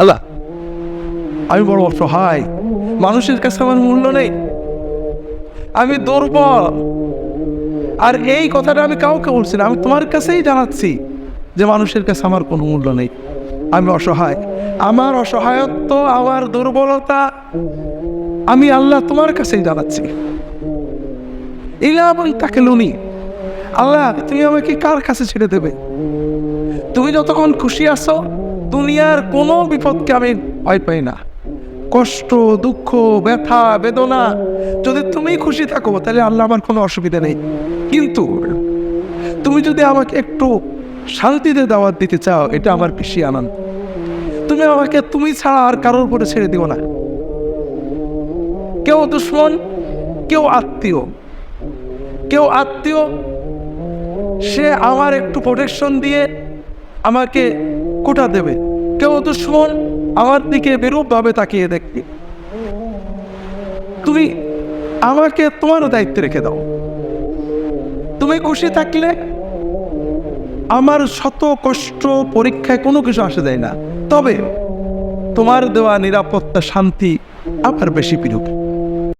আল্লাহ, আমি বড় অসহায় মানুষের কাছে আমার মূল্য নেই। আমি দুর্বল। আর এই কথাটা আমি কাউকে বলছি না, আমি তোমার কাছেই জানাচ্ছি যে মানুষের কাছে আমার কোনো মূল্য নেই। আমি অসহায়। আমার অসহায়ত্ব, আমার দুর্বলতা, আমি আল্লাহ তোমার কাছেই জানাচ্ছি। ইলা এবং তাকে লুনি আল্লাহ, তুমি আমাকে কার কাছে ছেড়ে দেবে? তুমি যতক্ষণ খুশি আছো দুনিয়ার কোনো বিপদকে আমি ভয় পাই না। কষ্ট, দুঃখ, ব্যথা, বেদনা, যদি তুমি খুশি থাকো, তাহলে আল্লাহ আমার কোনো অসুবিধা নেই। কিন্তু তুমি যদি আমাকে একটু শান্তিতে দাওয়াত দিতে চাও, এটা আমার বেশি আনন্দ। তুমি আমাকে, তুমি ছাড়া আর কারোর উপরে ছেড়ে দিও না। কেউ দুশ্মন, কেউ আত্মীয়। কেউ আত্মীয়, সে আমার একটু প্রোটেকশন দিয়ে আমাকে কোটা দেবে। কেউ দুশ্মন আমার দিকে বিরূপভাবে তাকিয়ে দেখবি। তুমি আমাকে তোমার দায়িত্ব রেখে দাও। তুমি খুশি থাকলে আমার শত কষ্ট পরীক্ষায় কোনো কিছু আসে যায় না। তবে তোমার দেওয়া নিরাপত্তা, শান্তি আমার বেশি প্রিয়।